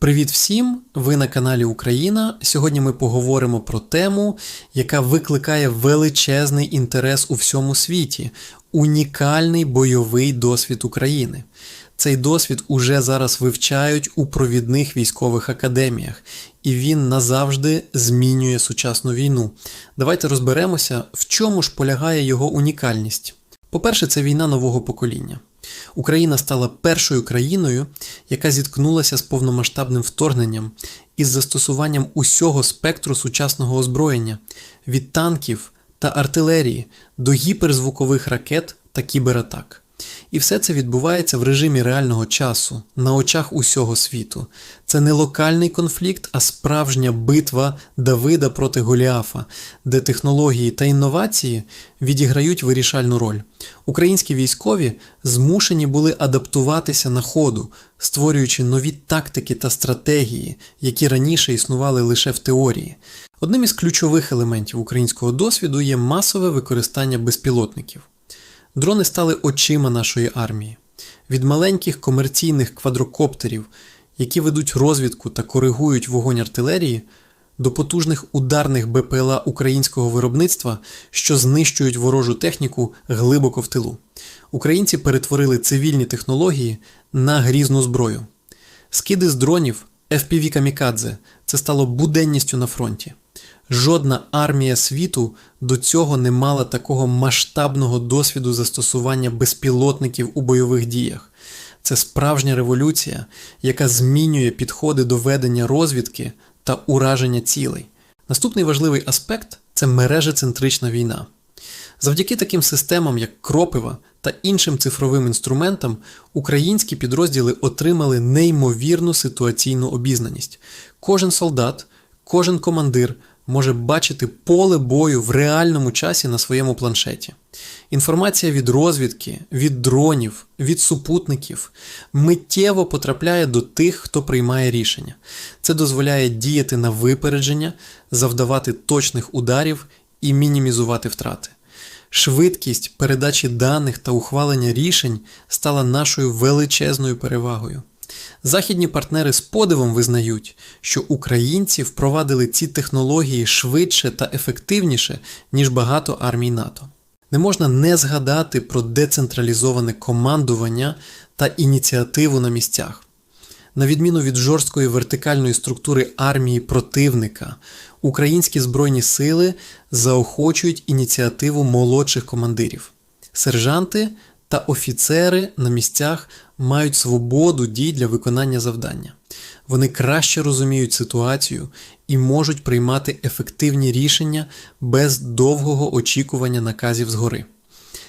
Привіт всім! Ви на каналі Україна. Сьогодні ми поговоримо про тему, яка викликає величезний інтерес у всьому світі унікальний бойовий досвід України. Цей досвід уже зараз вивчають у провідних військових академіях, і він назавжди змінює сучасну війну. Давайте розберемося, в чому ж полягає його унікальність. По-перше, це війна нового покоління. Україна стала першою країною, яка зіткнулася з повномасштабним вторгненням із застосуванням усього спектру сучасного озброєння від танків та артилерії до гіперзвукових ракет та кібератак. І все це відбувається в режимі реального часу, на очах усього світу. Це не локальний конфлікт, а справжня битва Давида проти Голіафа, де технології та інновації відіграють вирішальну роль. Українські військові змушені були адаптуватися на ходу, створюючи нові тактики та стратегії, які раніше існували лише в теорії. Одним із ключових елементів українського досвіду є масове використання безпілотників. Дрони стали очима нашої армії. Від маленьких комерційних квадрокоптерів, які ведуть розвідку та коригують вогонь артилерії, до потужних ударних БПЛА українського виробництва, що знищують ворожу техніку глибоко в тилу. Українці перетворили цивільні технології на грізну зброю. Скиди з дронів FPV Камікадзе це стало буденністю на фронті. Жодна армія світу до цього не мала такого масштабного досвіду застосування безпілотників у бойових діях. Це справжня революція, яка змінює підходи до ведення розвідки та ураження цілей. Наступний важливий аспект це мережецентрична війна. Завдяки таким системам, як Кропива та іншим цифровим інструментам, українські підрозділи отримали неймовірну ситуаційну обізнаність. Кожен солдат, кожен командир може бачити поле бою в реальному часі на своєму планшеті. Інформація від розвідки, від дронів, від супутників миттєво потрапляє до тих, хто приймає рішення. Це дозволяє діяти на випередження, завдавати точних ударів і мінімізувати втрати. Швидкість передачі даних та ухвалення рішень стала нашою величезною перевагою. Західні партнери з подивом визнають, що українці впровадили ці технології швидше та ефективніше, ніж багато армій НАТО. Не можна не згадати про децентралізоване командування та ініціативу на місцях. На відміну від жорсткої вертикальної структури армії противника, українські збройні сили заохочують ініціативу молодших командирів. Сержанти та офіцери на місцях мають свободу дій для виконання завдання. Вони краще розуміють ситуацію і можуть приймати ефективні рішення без довгого очікування наказів згори.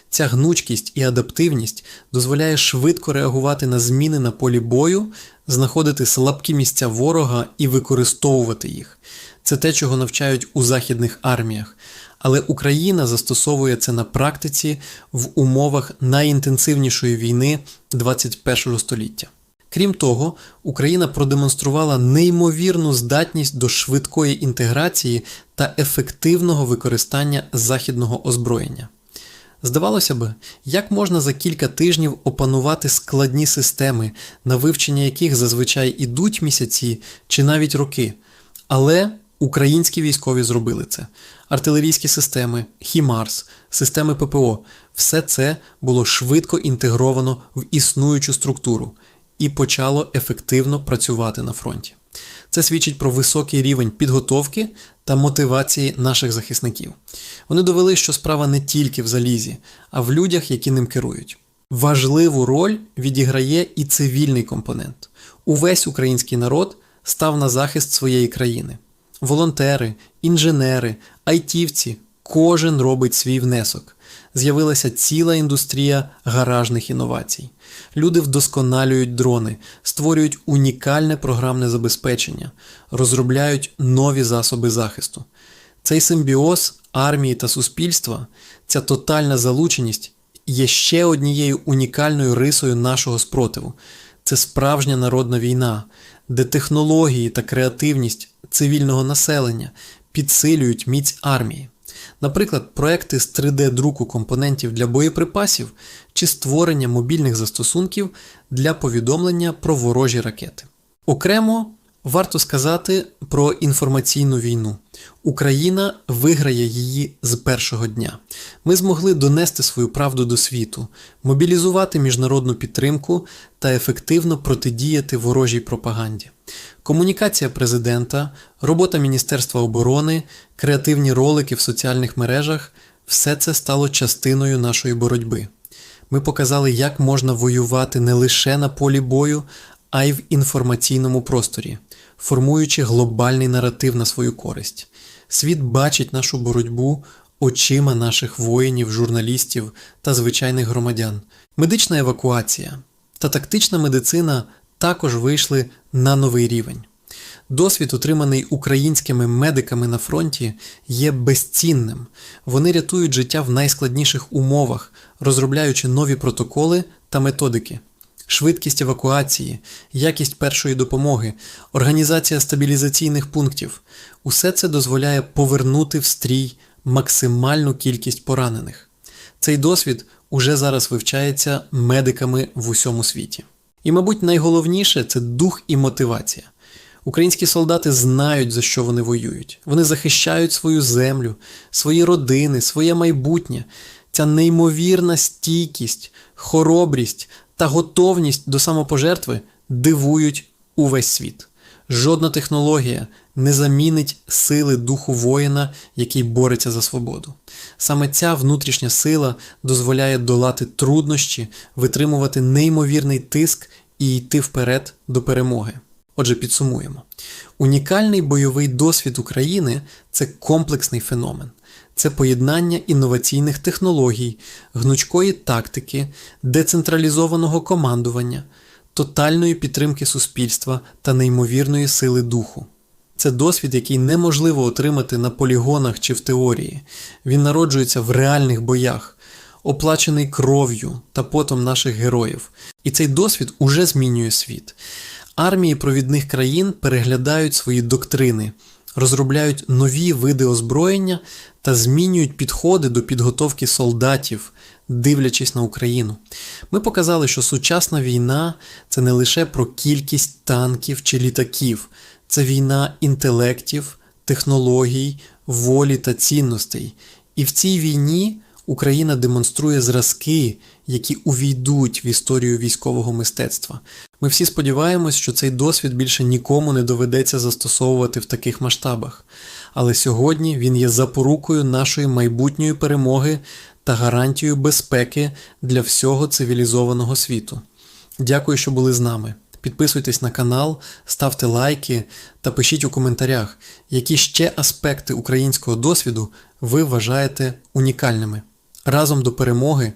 Ця гнучкість і адаптивність дозволяє швидко реагувати на зміни на полі бою, знаходити слабкі місця ворога і використовувати їх. Це те, чого навчають у західних арміях. Але Україна застосовує це на практиці в умовах найінтенсивнішої війни 21 століття. Крім того, Україна продемонструвала неймовірну здатність до швидкої інтеграції та ефективного використання західного озброєння. Здавалося б, як можна за кілька тижнів опанувати складні системи, на вивчення яких зазвичай ідуть місяці чи навіть роки. Але українські військові зробили це. Артилерійські системи, Хімарс, системи ППО все це було швидко інтегровано в існуючу структуру і почало ефективно працювати на фронті. Це свідчить про високий рівень підготовки та мотивації наших захисників. Вони довели, що справа не тільки в залізі, а в людях, які ним керують. Важливу роль відіграє і цивільний компонент. Увесь український народ став на захист своєї країни. Волонтери, інженери, айтівці, кожен робить свій внесок. З'явилася ціла індустрія гаражних інновацій. Люди вдосконалюють дрони, створюють унікальне програмне забезпечення, розробляють нові засоби захисту. Цей симбіоз армії та суспільства, ця тотальна залученість є ще однією унікальною рисою нашого спротиву. Це справжня народна війна, де технології та креативність цивільного населення підсилюють міць армії. Наприклад, проекти з 3D-друку компонентів для боєприпасів чи створення мобільних застосунків для повідомлення про ворожі ракети. Окремо Варто сказати про інформаційну війну. Україна виграє її з першого дня. Ми змогли донести свою правду до світу, мобілізувати міжнародну підтримку та ефективно протидіяти ворожій пропаганді. Комунікація президента, робота Міністерства оборони, креативні ролики в соціальних мережах все це стало частиною нашої боротьби. Ми показали, як можна воювати не лише на полі бою, а й в інформаційному просторі, формуючи глобальний наратив на свою користь. Світ бачить нашу боротьбу очима наших воїнів, журналістів та звичайних громадян. Медична евакуація та тактична медицина також вийшли на новий рівень. Досвід, отриманий українськими медиками на фронті, є безцінним. Вони рятують життя в найскладніших умовах, розробляючи нові протоколи та методики. Швидкість евакуації, якість першої допомоги, організація стабілізаційних пунктів усе це дозволяє повернути в стрій максимальну кількість поранених. Цей досвід уже зараз вивчається медиками в усьому світі. І, мабуть, найголовніше це дух і мотивація. Українські солдати знають, за що вони воюють. Вони захищають свою землю, свої родини, своє майбутнє. Ця неймовірна стійкість, хоробрість та готовність до самопожертви дивують увесь світ. Жодна технологія не замінить сили духу воїна, який бореться за свободу. Саме ця внутрішня сила дозволяє долати труднощі, витримувати неймовірний тиск і йти вперед до перемоги. Отже, підсумуємо. Унікальний бойовий досвід України це комплексний феномен. Це поєднання інноваційних технологій, гнучкої тактики, децентралізованого командування, тотальної підтримки суспільства та неймовірної сили духу. Це досвід, який неможливо отримати на полігонах чи в теорії. Він народжується в реальних боях, оплачений кров'ю та потом наших героїв. І цей досвід уже змінює світ. Армії провідних країн переглядають свої доктрини, розробляють нові види озброєння та змінюють підходи до підготовки солдатів, дивлячись на Україну. Ми показали, що сучасна війна це не лише про кількість танків чи літаків, це війна інтелектів, технологій, волі та цінностей. І в цій війні Україна демонструє зразки, які увійдуть в історію військового мистецтва. Ми всі сподіваємось, що цей досвід більше нікому не доведеться застосовувати в таких масштабах. Але сьогодні він є запорукою нашої майбутньої перемоги та гарантією безпеки для всього цивілізованого світу. Дякую, що були з нами. Підписуйтесь на канал, ставте лайки та пишіть у коментарях, які ще аспекти українського досвіду ви вважаєте унікальними. Разом до перемоги